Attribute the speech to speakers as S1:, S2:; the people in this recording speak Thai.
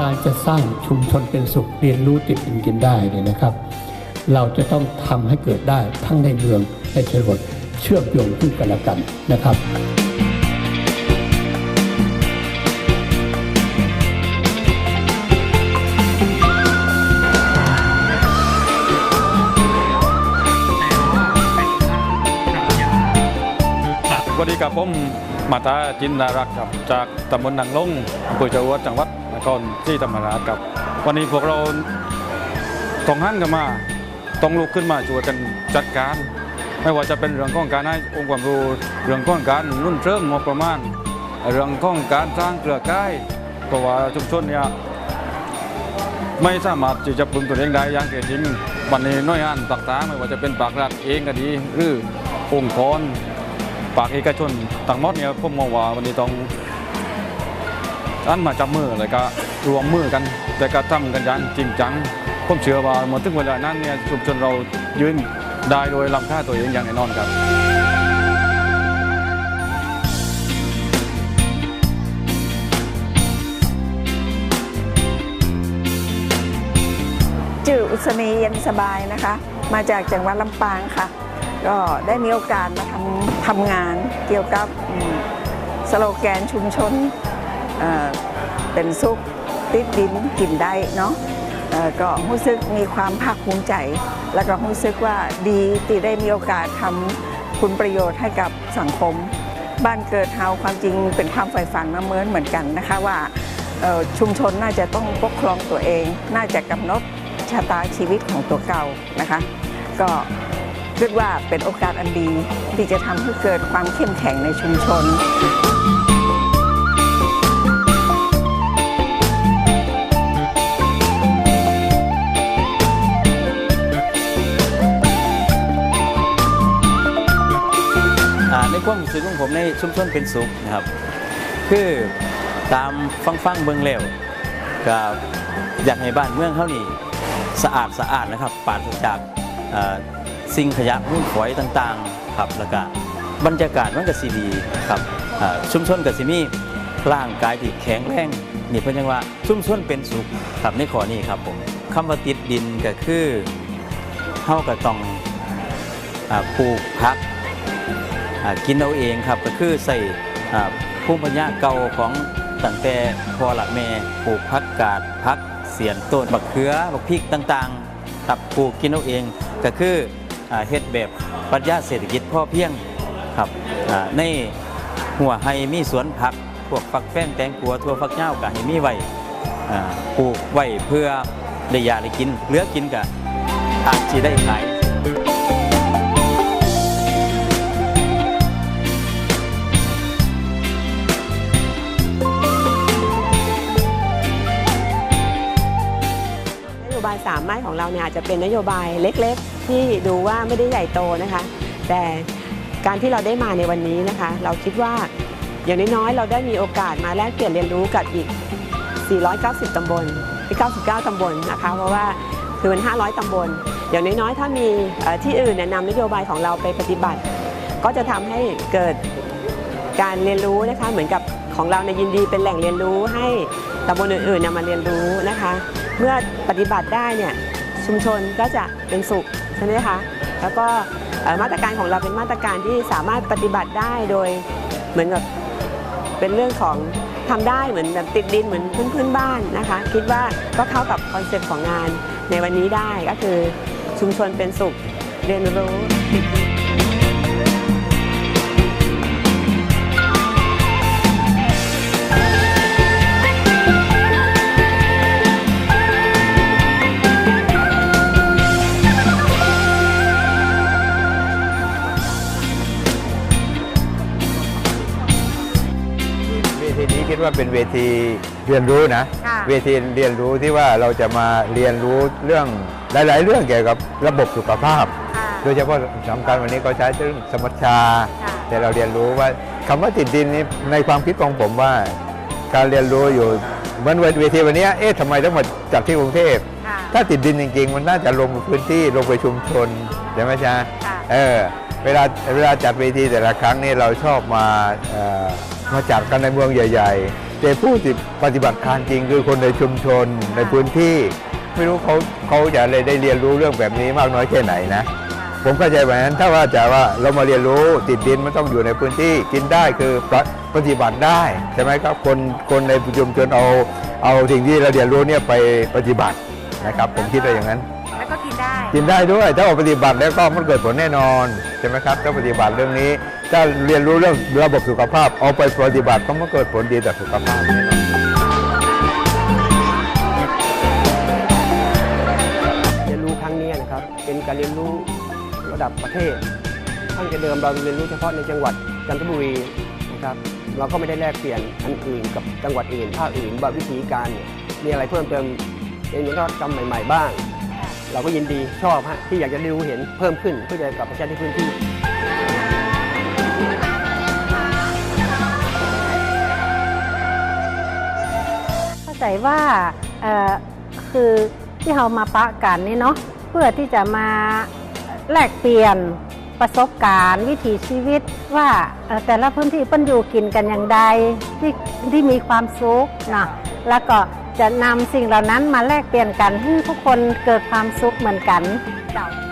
S1: การจะสร้างชุมชนเป็นสุขเรียนรู้ติดดินกินได้เนี่ยนะครับ เราจะต้องทำให้เกิดได้ทั้งในเมืองในชนบทเชื่อมโยงขึ้นกันและกันนะครับ
S2: สวัสดีครับผมมาตาจินดารักครับจากตำบลนางลงอำเภอชะวดจังหวัด ครศรีธรรมราชครับ วันนี้พวกเราต้องหันกันมาต้องลุกขึ้นมาช่วยกันจัดการ ไม่ว่าจะเป็นเรื่องของการให้องค์ความรู้เรื่องของการรุ่นเริ่มงบประมาณ เรื่องของการสร้างเครือข่ายเพราะว่าชุมชนเนี่ยไม่สามารถที่จะพึงตัวเองได้อย่างแท้จริงวันนี้น้อยงานต่างๆไม่ว่าจะเป็นปากรัฐเองก็ดี หรือองค์กรปากเอกชนต่างมดเนี่ยผมมองว่าวันนี้ต้อง อันมาจับมือเลยก็รวมมือกัน แต่ก็ทำกันอย่างจริงจังผมเชื่อว่าเมื่อถึงเวลานั้นเนี่ยชุมชนเรายืนได้โดยลำค่าตัวเองอย่างแน่นอนครับ
S3: ชื่ออุศนีเย็นสบายนะคะ มาจากจังหวัดลำปางค่ะ ก็ได้มีโอกาสมาทำทำงานเกี่ยวกับสโลแกนชุมชน เเป็นสุขติดดินกินได้เนาะก็รู้สึกมีความภาคภูมิใจ แล้วก็รู้สึกว่าดีที่ได้มีโอกาสทำคุณประโยชน์ให้กับสังคม บ้านเกิดเฮาความจริงเป็นความใฝ่ฝันมาเหมือนเหมือนกันนะคะว่าชุมชนน่าจะต้องปกครองตัวเอง น่าจะกำหนดชะตาชีวิตของตัวเก่านะคะ ก็คิดว่าเป็นโอกาสอันดีที่จะทำให้เกิดความเข้มแข็งในชุมชน
S4: ความรู้สึกของผมในชุมชนเป็นสุขนะครับ คือตามฟังฟังเบิ่งแล้วก็อยากให้บ้านเมืองเขานี่สะอาดสะอาดนะครับปราศจากสิ่งขยะมุ่นฝอยต่างๆครับแล้วก็บรรยากาศมันก็สีดีครับอ่าชุมชนกับสิมีร่างกายที่แข็งแรงนี่เพิ่นยังว่าชุ่มชนเป็นสุขครับในข้อนี้ครับผมคำว่าติดดินก็คือเฮาก็ต้องอปลูกพัก กินเอาเองครับก็คือใส่ภูมิปัญญาเก่าของตั้งแต่พอหลักแม่ปลูกพักกาดพักเสียนต้นบักเขือบักพริกต่างๆครับปลูกกินเอาเอง ก็คือเฮ็ดแบบปรัชญาเศรษฐกิจพ่อเพียงครับอ่าในหัวไฮมีสวนผักพวกฝักแป้งแตงกัวทั่วฝักเน่าก็ให้มีไว้ปลูกไว้เพื่อได้ยาได้กินเหลือกินก็อาจจะได้ขาย
S5: นโยบายสามไม้ของเราเนี่ยอาจจะเป็นนโยบายเล็กๆ ที่ดูว่าไม่ได้ใหญ่โตนะคะ แต่การที่เราได้มาในวันนี้นะคะ เราคิดว่าอย่างน้อยๆ เราได้มีโอกาสมาแลกเปลี่ยนเรียนรู้กับอีก 490 ตำบลที่99 ตำบลนะคะ เพราะว่าคือมัน 500 ตำบล อย่างน้อยๆ ถ้ามีที่อื่นแนะนำนโยบายของเราไปปฏิบัติ ก็จะทำให้เกิดการเรียนรู้นะคะ เหมือนกับของเราในยินดีเป็นแหล่งเรียนรู้ให้ ตำบลอื่นๆนำมาเรียนรู้นะคะ เมื่อปฏิบัติได้เนี่ยชุมชนก็จะเป็นสุขใช่ไหมคะแล้วก็มาตรการของเราเป็นมาตรการที่สามารถปฏิบัติได้โดยเหมือนกับเป็นเรื่องของทำได้เหมือนแบบติดดินเหมือนเพื่อนๆบ้านนะคะ คิดว่าก็เข้ากับคอนเซ็ปต์ของงานในวันนี้ได้ก็คือชุมชนเป็นสุขเรียนรู้ติดดิน
S6: ว่าเป็นเวทีเรียนรู้นะ
S3: ค่ะ
S6: เวทีเรียนรู้ที่ว่าเราจะมาเรียนรู้เรื่องหลาย ๆ เรื่องเกี่ยวกับระบบสุขภาพโดยเฉพาะสำคัญวันนี้ก็ใช้เรื่องสมัชชา
S3: ค่ะ
S6: แต่เราเรียนรู้ว่าคำว่าติดดินนี้ในความคิดของผมว่า การเรียนรู้อยู่เหมือนเวทีวันนี้เอ๊ะทำไมต้องมาจัดที่กรุงเทพ
S3: ค่ะ
S6: ถ้าติดดินจริงๆ มันน่าจะลงพื้นที่ลงไปชุมชนใช่ไหมจ๊ะ
S3: ค่ะ
S6: เออเวลาเวลาจัดเวทีแต่ละครั้งนี่เราชอบมาเอ่อ มาจัดกันในเมืองใหญ่ ๆ แต่ผู้ที่ปฏิบัติการจริงคือคนในชุมชนในพื้นที่ ไม่รู้เขาเขาจะเลยได้เรียนรู้เรื่องแบบนี้มากน้อยแค่ไหนนะ ผมเข้าใจแบบนั้นถ้าว่าจะว่าเรามาเรียนรู้ติดดินมันต้องอยู่ในพื้นที่กินได้คือปฏิปฏิบัติได้ใช่ไหมครับคนคนในชุมชนเอาเอาสิ่งที่เราเรียนรู้เนี่ยไปปฏิบัตินะครับ ผมคิดว่าอย่างนั้น
S7: แล้วก็กินได้
S6: กินได้ด้วยถ้าเอาปฏิบัติแล้วก็มันเกิดผลแน่นอนใช่ไหมครับถ้าปฏิบัติเรื่องนี้ ถ้าเรียนรู้เรื่องระบบสุขภาพ เอาไปปฏิบัติก็มันเกิดผลดีต่อสุขภาพ
S8: เรียนรู้ครั้งนี้นะครับเป็นการเรียนรู้ระดับประเทศตั้งแต่เดิมเราเรียนรู้เฉพาะในจังหวัดจันทบุรีนะครับเราก็ไม่ได้แลกเปลี่ยนอันอื่นกับจังหวัดอื่นภาคอื่นว่าวิธีการมีอะไรเพิ่มเติมเป็นนวัตกรรมใหม่ ๆ บ้าง เราก็ยินดีชอบฮะที่อยากจะรู้เห็นเพิ่มขึ้นเพื่อจะกลับไปใช้ในพื้นที่
S7: ใจว่าเออคือที่เรามาปะกันนี่เนาะเพื่อที่จะมาแลกเปลี่ยนประสบการณ์วิถีชีวิตว่าเอ่แต่ละพื้นที่เปิ้นอยู่กินกันอย่างใดที่ที่มีความสุขนะแล้วก็จะนำสิ่งเหล่านั้นมาแลกเปลี่ยนกันให้ทุกคนเกิดความสุขเหมือนกันเ